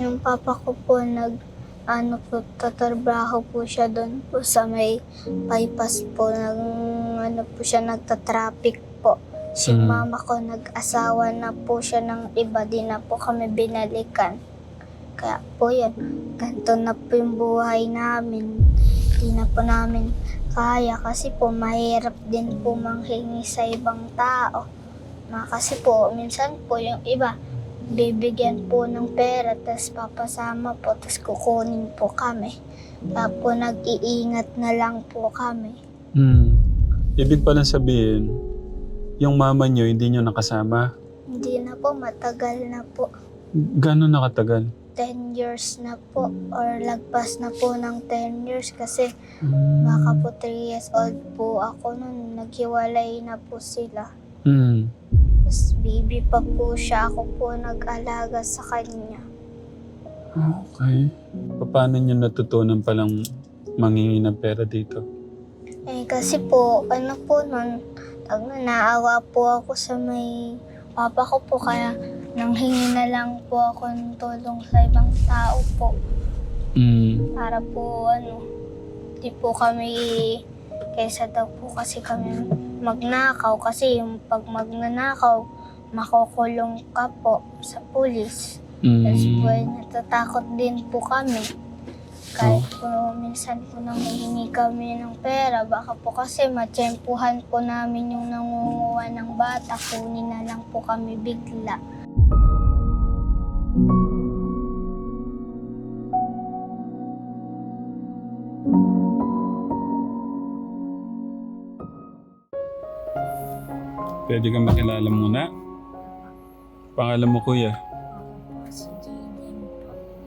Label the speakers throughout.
Speaker 1: Yung papa ko po nag ano po, tatrabaho po siya doon po sa may bypass po. Nag, ano po siya, nagtatraffic po. Si
Speaker 2: Mm.
Speaker 1: mama ko nag-asawa na po siya ng iba, di na po kami binalikan. Kaya po yun, ganito na po yung buhay namin. Di na po namin kaya kasi po mahirap din po manghingi sa ibang tao. Na kasi po, minsan po yung iba, bibigyan po ng pera, tapos papasama po, tapos kukunin po kami. Po nag-iingat na lang po kami.
Speaker 2: Hmm. Ibig palang sabihin, yung mama nyo hindi nyo nakasama.
Speaker 1: Hindi na po, matagal na po.
Speaker 2: Gano'n nakatagal?
Speaker 1: 10 years na po, or lagpas na po ng 10 years kasi
Speaker 2: Hmm.
Speaker 1: baka po 3 years old po ako nun, naghiwalay na po sila.
Speaker 2: Hmm.
Speaker 1: Baby pa po siya, ako po nag-alaga sa kanya.
Speaker 2: Okay. Paano nyo natutunan palang mangingi ng pera dito?
Speaker 1: Eh kasi po, ano po nun, tag naawa po ako sa may papa ko po kaya nanghingi na lang po ako ng tulong sa ibang tao po
Speaker 2: Hmm.
Speaker 1: para po ano, di po kami kaysa daw po kasi kami magnakaw kasi yung pag magnanakaw makukulong ka po sa pulis. Tapos po ay natatakot din po kami. Kahit po minsan po nanghihingi kami ng pera, baka po kasi matsyempuhan po namin yung nangunguha ng bata, kunin na lang po kami bigla.
Speaker 2: Pwede kang makilala muna. Pangalan mo kuya?
Speaker 1: Si Jaden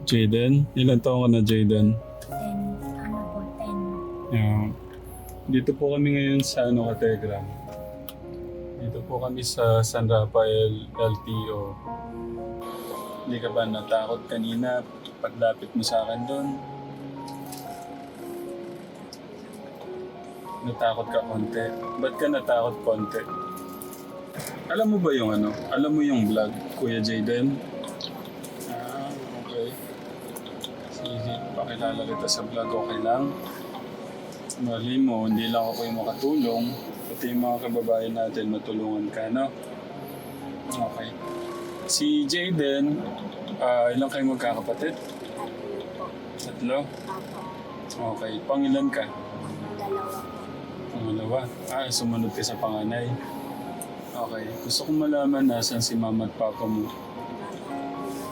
Speaker 2: Jaden? Ilan taon ka na Jaden?
Speaker 1: 10, ano po, 10.
Speaker 2: Yeah. Dito po kami ngayon sa ano Kategram. Dito po kami sa San Rafael LTO. Hindi ka ba natakot kanina paglapit mo sa akin doon? Natakot ka konti. Ba't ka natakot konti? Alam mo ba yung ano? Alam mo yung vlog, Kuya Jaden? Ah, okay. Sige, pakilala kita sa vlog, okay lang? Mali mo, hindi lang ako yung makatulong, pati yung mga kababayan natin matulungan ka, no? Okay. Si Jaden, ah, ilang kayo magkakapatid? Tatlo? Okay. Pangilan ka?
Speaker 1: Dalawa.
Speaker 2: Pangalawa. Ah, sumunod ka sa panganay. Okay. Gusto kong malaman nasan si mama at papa mo.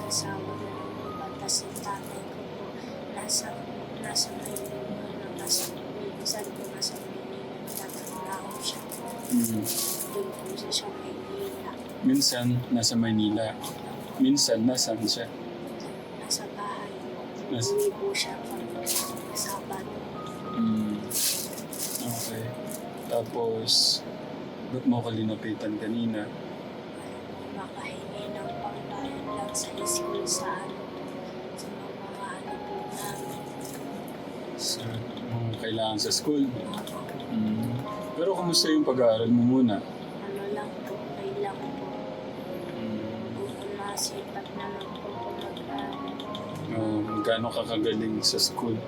Speaker 1: Asawa na ng iba, tapos yung tatay ko po, nasa, nasa Maynila, nasa minsan po nasa Maynila, natatrabaho siya.
Speaker 2: Mhm.
Speaker 1: Doon po siya sa Maynila.
Speaker 2: Minsan, nasa Maynila. Minsan, nasan siya?
Speaker 1: Nasa bahay.
Speaker 2: Nas-
Speaker 1: Uwi po siya pag Sabado.
Speaker 2: Mm. Okay. Tapos, ba't mo ko linapitan kanina?
Speaker 1: Makahingi ng pangbayan lang sa school sa ano, sa mga ano po namin.
Speaker 2: Sa mga kailangan sa school. Mm. Pero kamusta yung pag-aaral mo muna?
Speaker 1: Ano lang po, kailang po.
Speaker 2: Mm.
Speaker 1: Kung masipat naman po po mag-aaral.
Speaker 2: Oh, gaano ka kagaling sa school?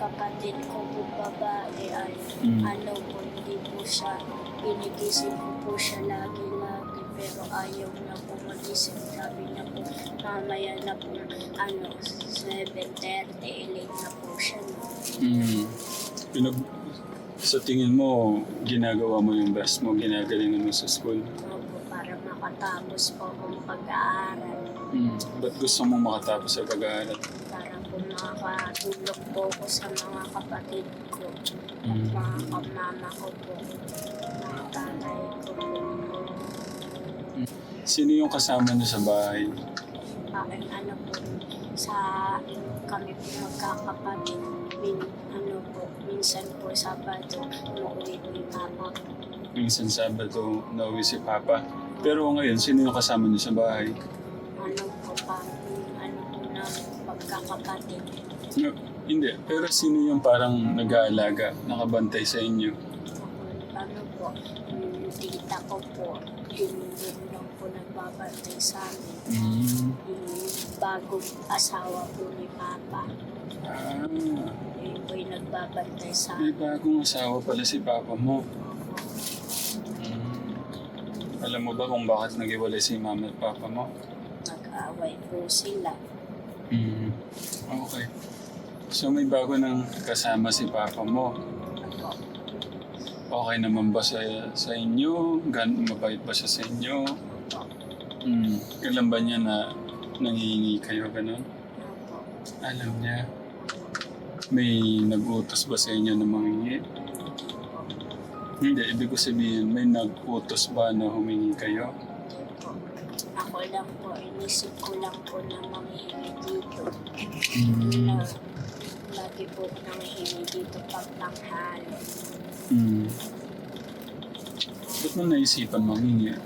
Speaker 1: kapatid ko po babae ay
Speaker 2: Mm.
Speaker 1: ano po, po siya, ginigising ko po siya lagi-lagi pero ayaw na po magising. Sabi niya po, mamaya na po, ano, 7.30, late na po siya.
Speaker 2: Mm. Pinag... Sa tingin mo, ginagawa mo yung best mo, ginagalingan mo sa school.
Speaker 1: Opo, para makatapos po akong pag-aaral.
Speaker 2: Mm. Ba't gusto mo makatapos sa pag-aaral?
Speaker 1: Para po makatulong po ko sa mga kapatid ko. At
Speaker 2: Mm.
Speaker 1: mga kamama ko po. Mga tanay ko po.
Speaker 2: Sino yung kasama niyo sa bahay?
Speaker 1: aking ano po, sa kami po magkakapatid. Min, ano po, minsan po Sabado, umuwi po yung papa ko.
Speaker 2: Minsan Sabado, nauwi si Papa. Pero ngayon, sino yung kasama niyo sa bahay?
Speaker 1: Magkakapatid.
Speaker 2: No, hindi. Pero sino yung parang nag-aalaga, nakabantay sa inyo?
Speaker 1: Ano po, yung tita ko po, yun din lang po nagbabantay sa amin.
Speaker 2: Mm.
Speaker 1: Yung
Speaker 3: bagong asawa po ni Papa.
Speaker 2: Ah,
Speaker 3: Yun po yung nagbabantay sa
Speaker 2: may bagong asawa pala si papa mo. Hmm. Alam mo ba kung bakit nag-iwalay si mama at papa mo?
Speaker 3: nag-away po sila.
Speaker 2: Hmm. Okay. So may bago nang kasama si papa mo. Okay naman ba sa, sa inyo? Gan mabait ba siya sa inyo? Hmm. Kailan ba niya na nangihingi kayo ganun? Alam niya. May nag-utos ba sa inyo na manghingi? Hindi, ibig ko sabihin, may nag-utos ba na humingi kayo?
Speaker 3: Ako lang po, inisip ko lang po na manghihingi dito.
Speaker 2: Hmm.
Speaker 3: Na, lagi po nanghihingi dito pag tanghali.
Speaker 2: Hmm. Ba't mo naisipan manghingi?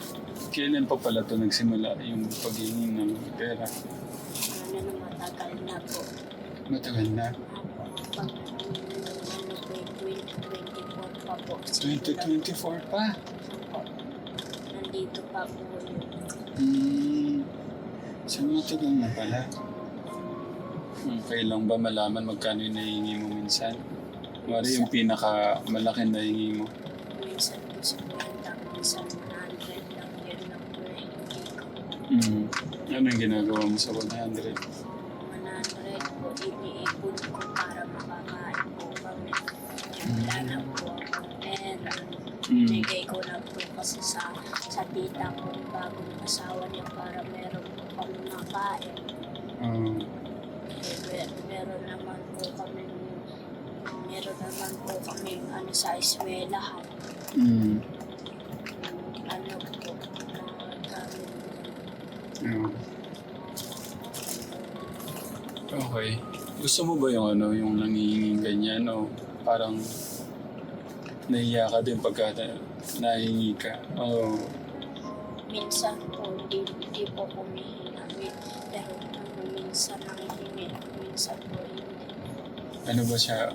Speaker 2: Kailan pa pala ito nagsimula yung paghingi ng pera?
Speaker 3: Ano na matagal na po.
Speaker 2: Matagal na.
Speaker 3: Ako, pag ano po yung 2024 pa po.
Speaker 2: 2024 pa.
Speaker 3: Nandito pa po yun.
Speaker 2: Hmm. So matagal na pala. Okay lang ba malaman magkano yung nahingi mo minsan? Mari yung pinaka malaki na hingi mo.
Speaker 3: Minsan po si Brenda, minsan 100 lang yun lang po yung hindi ko.
Speaker 2: Hmm. Ano yung ginagawa mo sa 100?
Speaker 3: Meron naman po kami ano sa eswelahan.
Speaker 2: Hmm.
Speaker 3: Ano po, mga gamit.
Speaker 2: Ah. Okay. Gusto mo ba yung ano, yung nangihinging ganyan o parang nahiya ka din pagka na- nahingi ka? Oh.
Speaker 3: Minsan po, hindi, hindi po kumihina. Min- Pero ano, minsan nangihingi. Minsan po hindi.
Speaker 2: Ano ba siya?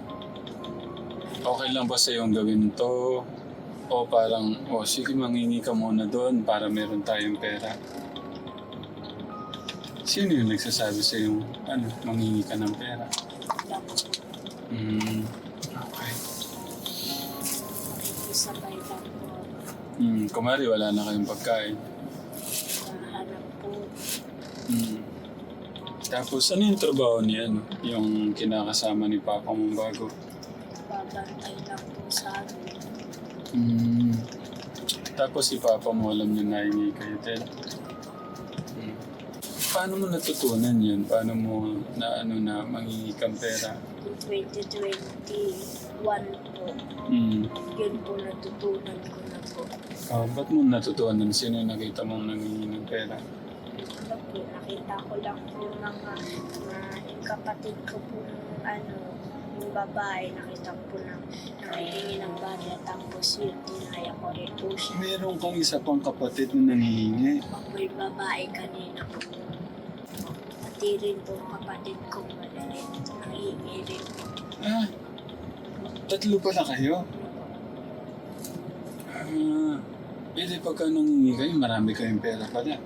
Speaker 2: Okay lang ba sa yung gawin to? O parang, o sige mangingi ka muna doon para meron tayong pera. Sino yung nagsasabi sa yung, ano, mangingi ka ng pera? Hmm, okay.
Speaker 3: makikisabay lang po.
Speaker 2: Hmm, kumari wala na kayong pagkain.
Speaker 3: Hanap po.
Speaker 2: Hmm. Tapos ano yung trabaho ni ano? Yung kinakasama ni Papa mong bago? Hmm. Tapos si Papa mo alam niya na hingi kayo din. Hmm. Paano mo natutunan yun? Paano mo na ano na mangingi kang pera?
Speaker 3: In 2021 po,
Speaker 2: Hmm.
Speaker 3: yun po natutunan ko na po.
Speaker 2: Ah, ba't mo natutunan? Sino yung nakita mong nangingi ng pera?
Speaker 3: Ano po, nakita ko lang po yung mga, mga kapatid ko po ano, yung babae, nakita ko na nangihingi ng barya, tapos yun, tinaya ko rin po siya.
Speaker 2: Meron kang isa pang kapatid na nangihingi.
Speaker 3: Yung babae kanina po. Pati rin po kapatid ko maliit, nangihingi rin po.
Speaker 2: Ah, tatlo pala kayo? Ah, eh di pagka nangingi kayo, marami kayong pera pala.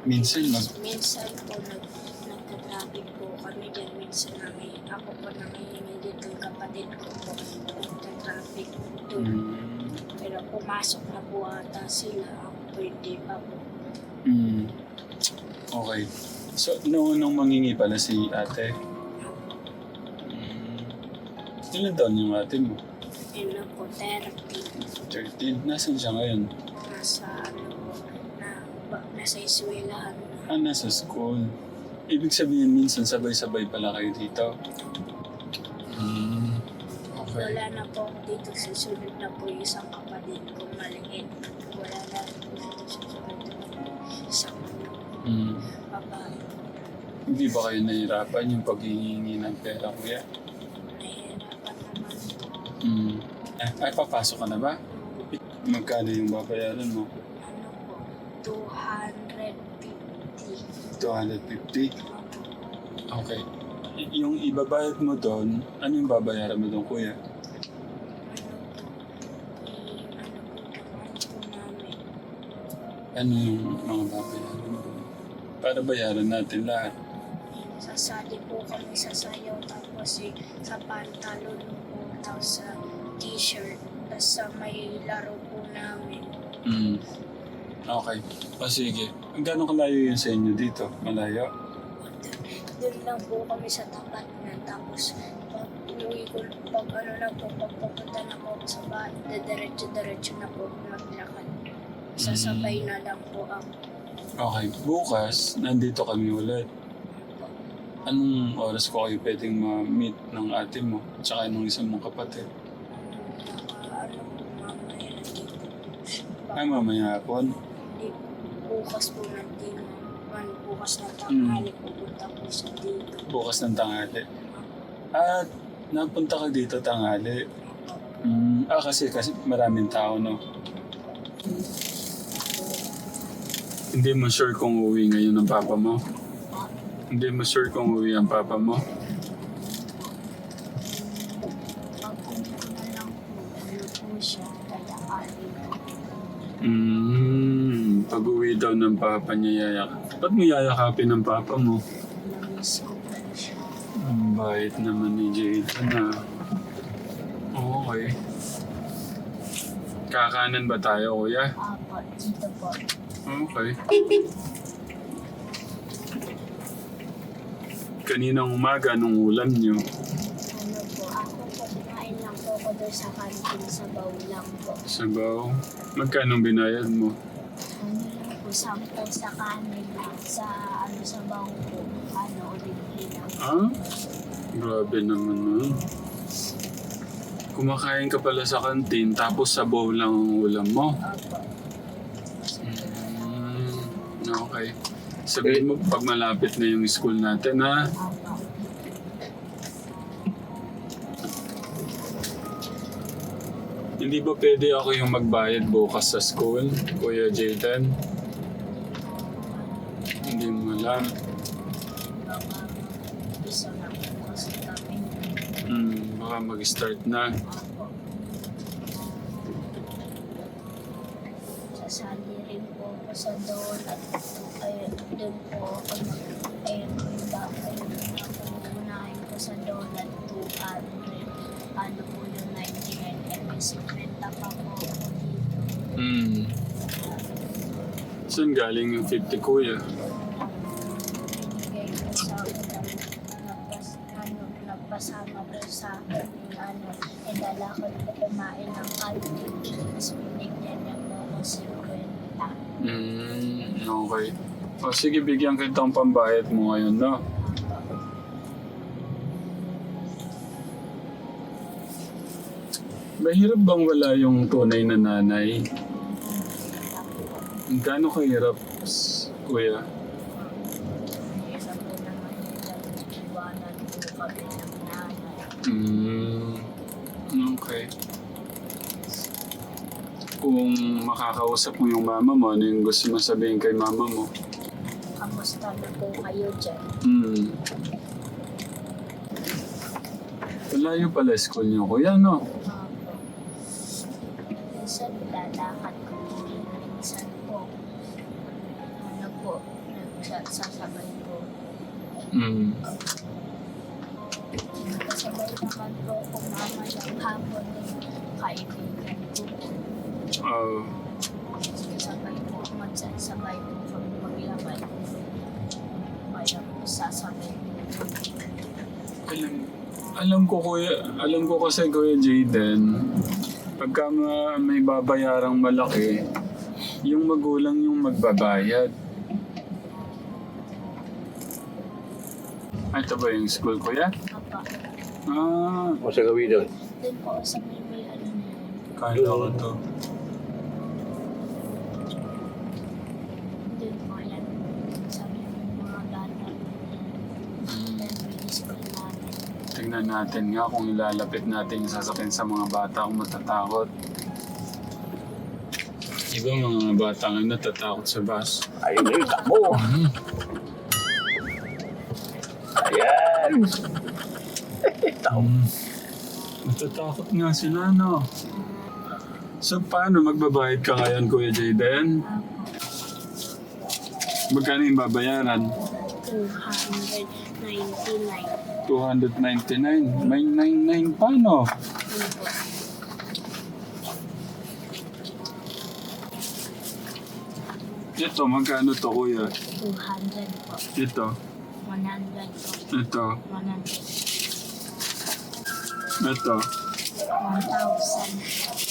Speaker 2: Minsan mag...
Speaker 3: Minsan po, nag, nagtatraffic po kami dyan. Minsan namin, ako po nangihingi dito yung kapatid ko po. Nagtatraffic po doon.
Speaker 2: Mm,
Speaker 3: Pero pumasok na po ata sila. Ako po hindi pa po.
Speaker 2: mm, okay. So, noong nung mangingi pala si ate. Mm, ilan taon yung ate mo?
Speaker 3: Na po, therapy.
Speaker 2: 13. Nasaan siya ngayon?
Speaker 3: Nasa ano na, nasa iswelahan na.
Speaker 2: Ah, nasa school. Ibig sabihin minsan sabay-sabay pala kayo dito. Mm, okay.
Speaker 3: Wala na po ako dito. Susunod na po yung isang kapatid ko maliit. Wala na po dito. Susunod na po isang
Speaker 2: Mm.
Speaker 3: babae.
Speaker 2: Hindi ba kayo nahihirapan yung paghihingi ng pera, kuya?
Speaker 3: Nahihirapan naman po.
Speaker 2: Mm. Ay, ay, papasok ka na ba? Magkano yung babayaran mo?
Speaker 3: Ano po, 250.
Speaker 2: 250? Okay. Y- yung ibabayad mo doon, ano yung babayaran mo doon, kuya?
Speaker 3: Ano
Speaker 2: yung mga babayaran mo doon? para bayaran natin lahat.
Speaker 3: Sasali po kami sa sayaw tapos eh, sa pantalon po tapos sa t-shirt tapos sa may laro po namin.
Speaker 2: Mm. Okay. O sige. Gano'ng kalayo yun sa inyo dito? Malayo?
Speaker 3: Doon lang po kami sa tapat na tapos pag uwi ko, pag ano na po, pag pupunta na po sa bahay, diretso-diretso na po maglakad. Sasabay na lang po ako.
Speaker 2: Okay. Bukas, nandito kami ulit. Anong oras ko kayo pwedeng ma-meet ng ate mo? Tsaka ng isang mong kapatid?
Speaker 3: Ano po, mamaya nandito po.
Speaker 2: Ay, mamaya hapon.
Speaker 3: Bukas po nandito. Man, bukas na tanghali pupunta po sa dito.
Speaker 2: Bukas ng tanghali. At napunta ka dito tanghali. Mm, ah, kasi, kasi maraming tao, no? Hindi mo sure kung uwi ngayon ng papa mo? Hindi mo sure kung uwi ang papa mo?
Speaker 3: Pag ko na lang po, ano po siya, kaya
Speaker 2: Mm, pag uwi daw ng papa niya yayak. Ba't mo yayakapin ng papa mo? Ang bait naman ni Jada na. Okay. Kakanan ba tayo, kuya?
Speaker 3: Apo, dito po.
Speaker 2: Okay. Kaninang umaga, nung ulam niyo,
Speaker 3: Ano po, ako po, kumain lang po ako doon sa kantin sa bawl lang po.
Speaker 2: sabaw, magkano binayad mo?
Speaker 3: Sampo sa kanin lang, sa ano sa bawl po, ano, ulit.
Speaker 2: Ah? Grabe naman nun. Kumakain ka pala sa kantin, tapos sabaw lang ang ulam mo.
Speaker 3: Apo.
Speaker 2: Mm, okay. Sabihin mo, pag malapit na yung school natin, ha? Hindi ba pwede ako yung magbayad bukas sa school, Kuya Jayden?
Speaker 3: Lang.
Speaker 2: Hmm, baka mag-start na.
Speaker 3: Sasali rin po ako sa doon at ayun, doon po ako ayun, ayun, unahin ko sa doon at 200. Ano po yung 99 and may 50 pa po ako dito.
Speaker 2: Hmm. Saan galing yung 50, Kuya?
Speaker 3: Ko po kumain ng kantin. Tapos binigyan niya po ako 50.
Speaker 2: Hmm, okay. O sige, bigyan kitang pambayad mo ngayon, no? Mahirap bang wala yung tunay na nanay? Gaano kahirap, Kuya?
Speaker 3: Isa
Speaker 2: okay. Kung makakausap mo yung mama mo, ano yung gusto mo sabihin kay mama mo?
Speaker 3: Kamusta na po kayo dyan?
Speaker 2: Hmm. Malayo pala school niyo, kuya, no?
Speaker 3: Opo. Minsan lalakad ko. Minsan po, ano po, nagsasabay po.
Speaker 2: Hmm.
Speaker 3: Kasabay naman po kung mama ng hapon ng kaibigan ko.
Speaker 2: Ah,
Speaker 3: Sabay po, magsasabay po kami maglakad. Kaya po sasabay po.
Speaker 2: alam, alam ko, kuya, alam ko kasi, kuya Jaden, pagka ma- may babayarang malaki, yung magulang yung magbabayad. Ito ba yung school, kuya? Ah,
Speaker 4: O sa gawin doon.
Speaker 3: doon po sa may may ano na yun.
Speaker 2: kaya ko to.
Speaker 3: Doon po yan. Sabi ng mga bata. Then, school namin.
Speaker 2: Tingnan natin nga kung ilalapit natin yung sasakyan sa mga bata kung matatakot. Iba mga bata nga natatakot sa bus.
Speaker 4: Ayun na yung takbo. Ayan. Takbo.
Speaker 2: Um, natatakot nga sila, no? So, paano magbabayad ka ngayon, Kuya Jayden? Magkano yung babayaran?
Speaker 3: 299.
Speaker 2: 299. May 99 pa, no? Ito, magkano to, kuya?
Speaker 3: 200 po.
Speaker 2: Ito,
Speaker 3: 100 po.
Speaker 2: ito,
Speaker 3: 100.
Speaker 2: Ito.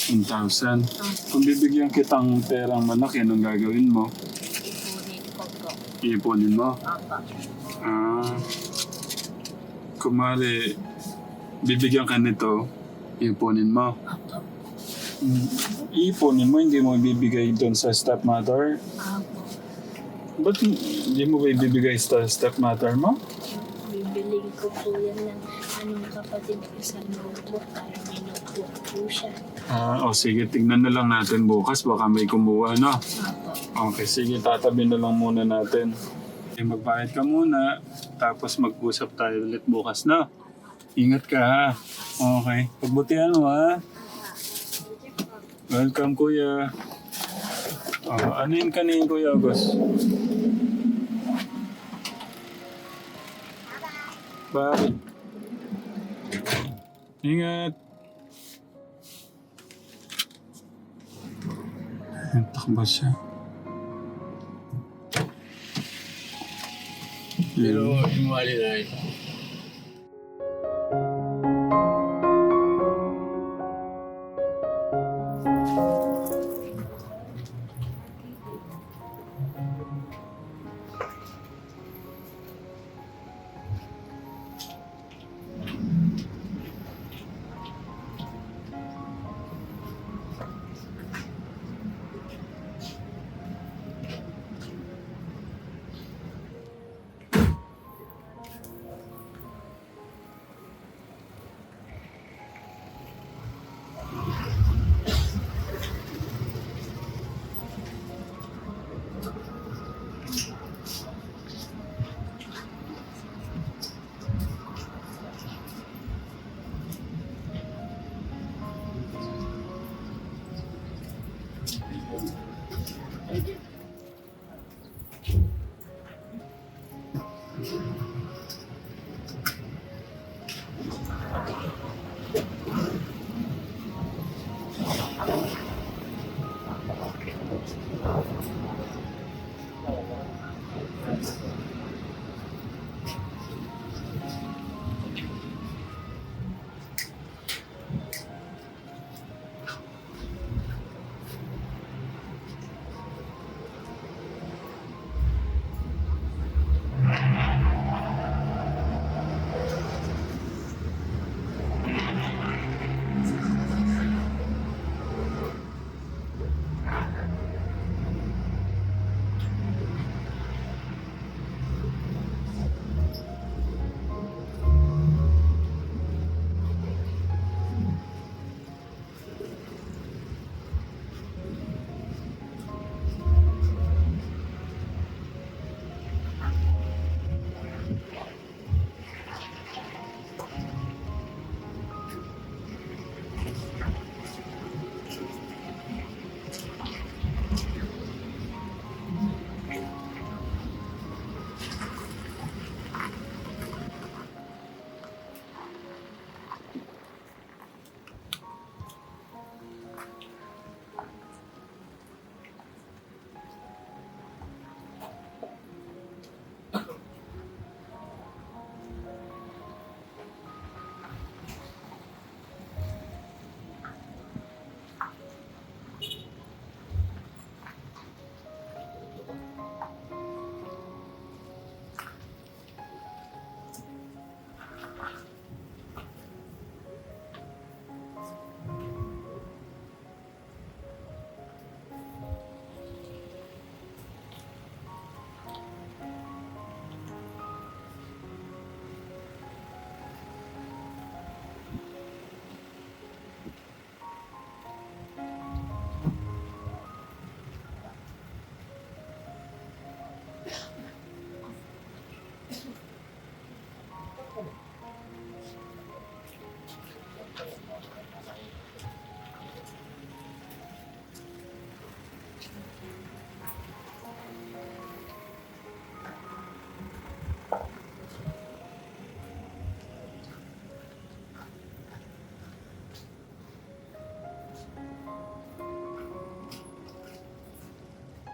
Speaker 3: 1,000.
Speaker 2: 1,000. Kung bibigyan kitang perang malaki, anong gagawin mo?
Speaker 3: Ipunin ko po.
Speaker 2: Iipunin mo?
Speaker 3: Apa.
Speaker 2: Ah. Kumari, bibigyan ka nito, iipunin mo.
Speaker 3: Apa.
Speaker 2: Mm. Iipunin mo, hindi mo ibibigay doon sa stepmother.
Speaker 3: Apo.
Speaker 2: Ba't hindi mo ba ibibigay sa stepmother mo?
Speaker 3: Bibili ko po yan ng anong kapatid ko sa notebook kaya may notebook po siya.
Speaker 2: Ah, o sige, tignan na lang natin bukas. Baka may kumuha, no?
Speaker 3: Apo.
Speaker 2: Okay, sige, tatabi na lang muna natin. Okay, magbayad ka muna, tapos mag-usap tayo ulit bukas, no? Ingat ka, ha? Okay. Pagbutihan mo, ha? Welcome, kuya. Oh, ano yung kanin, kuya August? Bye. Ingat. Takbo siya.
Speaker 4: Pero yung wali na ito.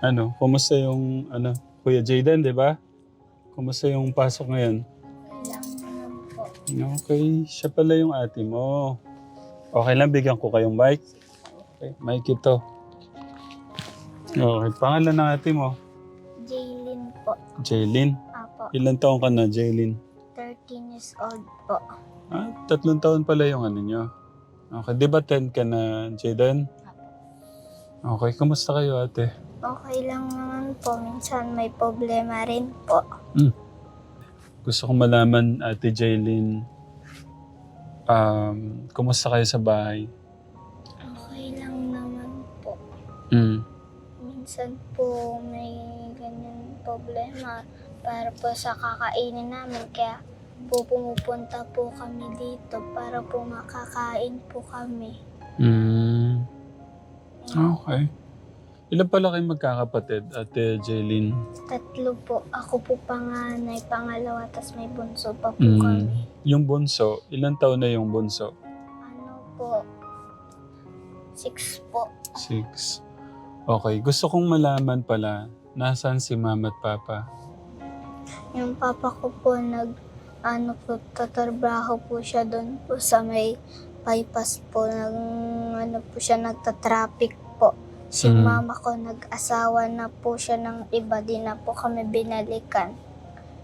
Speaker 2: Ano, kumusta yung, ano, Kuya Jayden, di ba? Kumusta yung pasok ngayon? Okay, siya pala yung ate mo. Okay lang, bigyan ko kayong mic. Okay, mic ito. Okay, pangalan ng ate mo?
Speaker 1: Jaylin po.
Speaker 2: Jaylin.
Speaker 1: Apo.
Speaker 2: Ilan taong ka na, Jaylin?
Speaker 1: 13 years old po.
Speaker 2: Ah, tatlong taon pala yung ano nyo. Okay, di ba 10 ka na, Jayden? Okay, kumusta kayo ate?
Speaker 1: Okay lang naman po. Minsan may problema rin po.
Speaker 2: Gusto kong malaman, ate Jaylin, um, kumusta kayo sa bahay?
Speaker 1: Okay lang naman po.
Speaker 2: Mm.
Speaker 1: Minsan po may ganyan problema para po sa kakainin namin. Kaya po pumupunta po kami dito para po makakain po kami.
Speaker 2: Mm. Okay. Ilan pala kayo magkakapatid, ate Jaylin?
Speaker 1: Tatlo po. Ako po panganay, pangalawa, tas may bunso pa po
Speaker 2: Mm.
Speaker 1: kami.
Speaker 2: Yung bunso, ilan taon na yung bunso?
Speaker 1: Ano po? Six po.
Speaker 2: Six. Okay, gusto kong malaman pala, nasaan si mama at papa?
Speaker 1: Yung papa ko po nag ano po, tatrabaho po siya doon po sa may bypass po. Nag, ano po siya, nagtatraffic po. Si
Speaker 2: Mm.
Speaker 1: mama ko nag-asawa na po siya ng iba, di na po kami binalikan.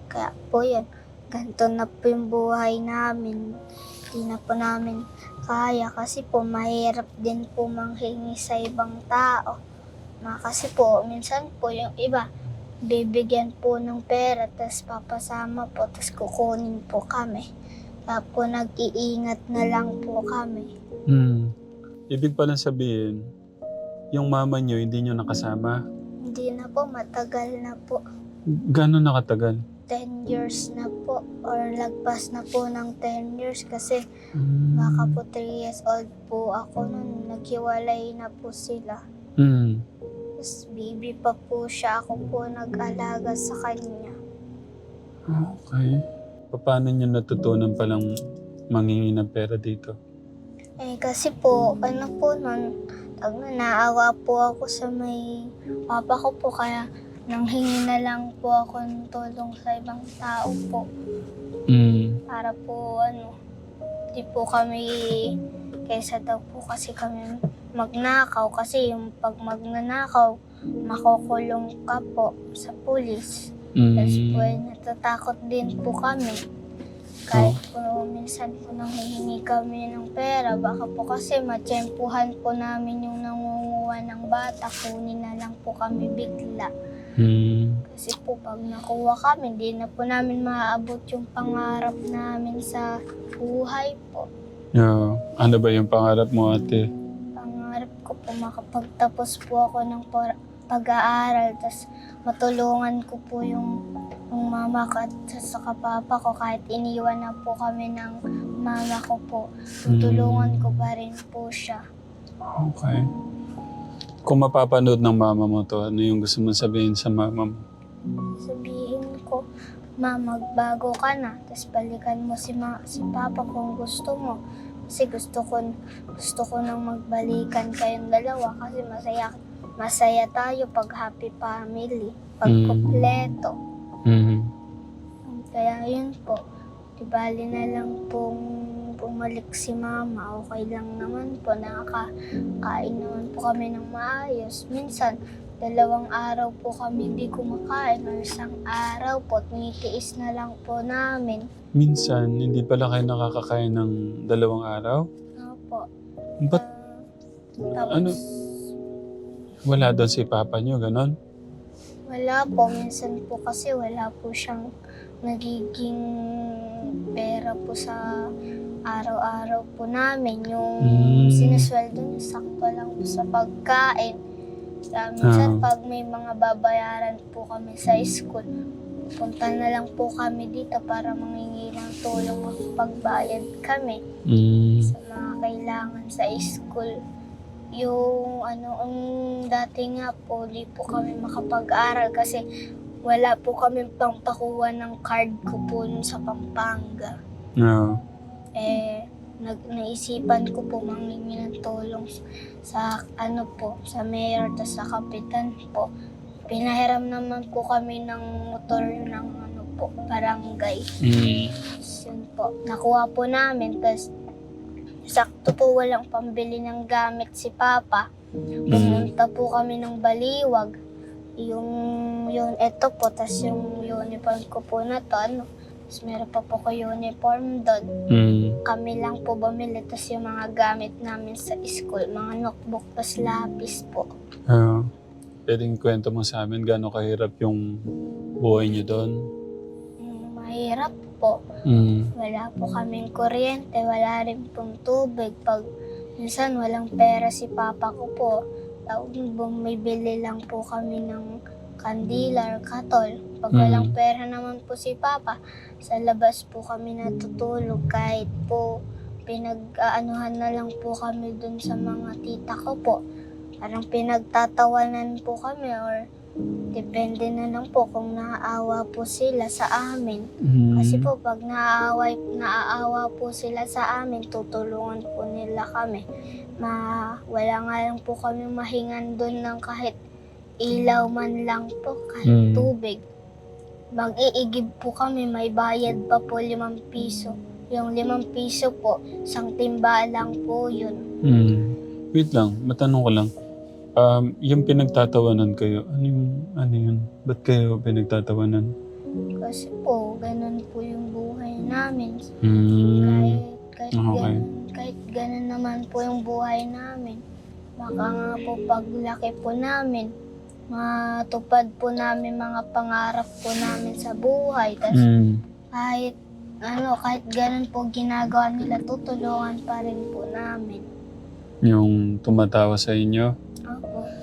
Speaker 1: Kaya po yun, ganito na po yung buhay namin. Di na po namin kaya kasi po mahirap din po manghingi sa ibang tao. Ma, kasi po, minsan po yung iba, bibigyan po ng pera, tapos papasama po, tapos kukunin po kami. Po nag-iingat na lang po kami.
Speaker 2: Hmm. Ibig pala sabihin, yung mama nyo hindi nyo nakasama.
Speaker 1: Hindi na po, matagal na po.
Speaker 2: Gano'n nakatagal?
Speaker 1: 10 years na po, or lagpas na po ng 10 years kasi
Speaker 2: Hmm.
Speaker 1: baka po 3 years old po ako nun, naghiwalay na po sila.
Speaker 2: Hmm.
Speaker 1: Tapos baby pa po siya, ako po nag-alaga sa kanya.
Speaker 2: Okay. Paano nyo natutunan palang mangingi ng pera dito?
Speaker 1: Eh kasi po, ano po nun, tag na naawa po ako sa may papa ko po kaya nanghingi na lang po ako ng tulong sa ibang tao po
Speaker 2: Hmm.
Speaker 1: para po ano, di po kami kaysa daw po kasi kami magnakaw kasi yung pag magnanakaw makukulong ka po sa pulis. Tapos po ay natatakot din po kami. Kahit po minsan po nanghihingi kami ng pera, baka po kasi matsyempuhan po namin yung nangunguha ng bata, kunin na lang po kami bigla.
Speaker 2: Hmm.
Speaker 1: Kasi po pag nakuha kami, di na po namin maaabot yung pangarap namin sa buhay po.
Speaker 2: Yeah. Ano ba yung pangarap mo ate?
Speaker 1: Pangarap ko po makapagtapos po ako ng por- pag-aaral, tas matulungan ko po yung, yung mama ko at saka papa ko kahit iniwan na po kami ng mama ko po. Tutulungan ko pa rin po siya.
Speaker 2: Okay. Kung mapapanood ng mama mo to, ano yung gusto mong sabihin sa mama mo?
Speaker 1: Sabihin ko, ma, magbago ka na, tas balikan mo si, ma, si papa kung gusto mo. Kasi gusto ko, gusto ko nang magbalikan kayong dalawa kasi masaya, masaya tayo pag happy family, pag
Speaker 2: Mm.
Speaker 1: kompleto.
Speaker 2: Hmm.
Speaker 1: Kaya yun po, di bali na lang pong bumalik si mama, okay lang naman po, nakakain naman po kami ng maayos. Minsan, dalawang araw po kami hindi kumakain or isang araw po, tinitiis na lang po namin.
Speaker 2: Minsan, hindi pala kayo nakakakain ng dalawang araw?
Speaker 1: Ano po.
Speaker 2: Ba't
Speaker 1: Ah, tapos,
Speaker 2: Ano? Wala doon si papa nyo, ganon?
Speaker 1: Wala po. Minsan po kasi wala po siyang nagiging pera po sa araw-araw po namin. Yung
Speaker 2: Mm.
Speaker 1: sinusweldo niya sakto lang po sa pagkain. Kaya minsan
Speaker 2: Ah.
Speaker 1: pag may mga babayaran po kami sa school, punta na lang po kami dito para mangingi ng tulong pagbayad kami
Speaker 2: Hmm.
Speaker 1: sa mga kailangan sa school. Yung ano, ang dati nga po, di po kami makapag-aral kasi wala po kami pang pakuha ng card ko po nun sa Pampanga.
Speaker 2: Yeah.
Speaker 1: Eh, nag naisipan ko po mangingi ng tulong sa ano po, sa mayor at sa kapitan po. pinahiram naman po kami ng motor ng ano po, barangay.
Speaker 2: Mm.
Speaker 1: Yun po, nakuha po namin. Tapos, sakto po walang pambili ng gamit si Papa. Pumunta po kami ng Baliwag. Yung, yun, eto po. Tapos yung uniform ko po na to, ano. Tapos meron pa po ko uniform doon.
Speaker 2: Mm.
Speaker 1: Kami lang po bumili. Tapos yung mga gamit namin sa school, mga notebook, tapos lapis po.
Speaker 2: Ah, pwedeng kwento mo sa amin gaano kahirap yung buhay niyo doon?
Speaker 1: Mahirap po.
Speaker 2: Mm.
Speaker 1: Wala po kaming kuryente, wala rin pong tubig. Pag minsan walang pera si papa ko po, bumibili lang po kami ng kandila or katol. Pag
Speaker 2: Mm.
Speaker 1: walang pera naman po si papa, sa labas po kami natutulog kahit po pinag-aanuhan na lang po kami dun sa mga tita ko po. Parang pinagtatawanan po kami or depende na lang po kung naaawa po sila sa amin.
Speaker 2: Mm.
Speaker 1: Kasi po, pag naaaway, naaawa po sila sa amin, tutulungan po nila kami. Ma, wala nga lang po kami mahingan doon ng kahit ilaw man lang po, kahit
Speaker 2: Mm.
Speaker 1: tubig. Mag-iigib po kami, may bayad pa po limang piso. Yung limang piso po, isang timba lang po yun.
Speaker 2: Mm. Wait lang, matanong ko lang. Um, yung pinagtatawanan kayo, ano yung, ano yun? Ba't kayo pinagtatawanan?
Speaker 1: Kasi po, ganun po yung buhay namin.
Speaker 2: Mm.
Speaker 1: Kahit, kahit,
Speaker 2: Okay.
Speaker 1: ganun, kahit ganun naman po yung buhay namin. Baka nga po paglaki po namin, matupad po namin mga pangarap po namin sa buhay. Tapos
Speaker 2: Mm.
Speaker 1: kahit ano, kahit ganun po ginagawa nila, tutulungan pa rin po namin.
Speaker 2: Yung tumatawa sa inyo? あ。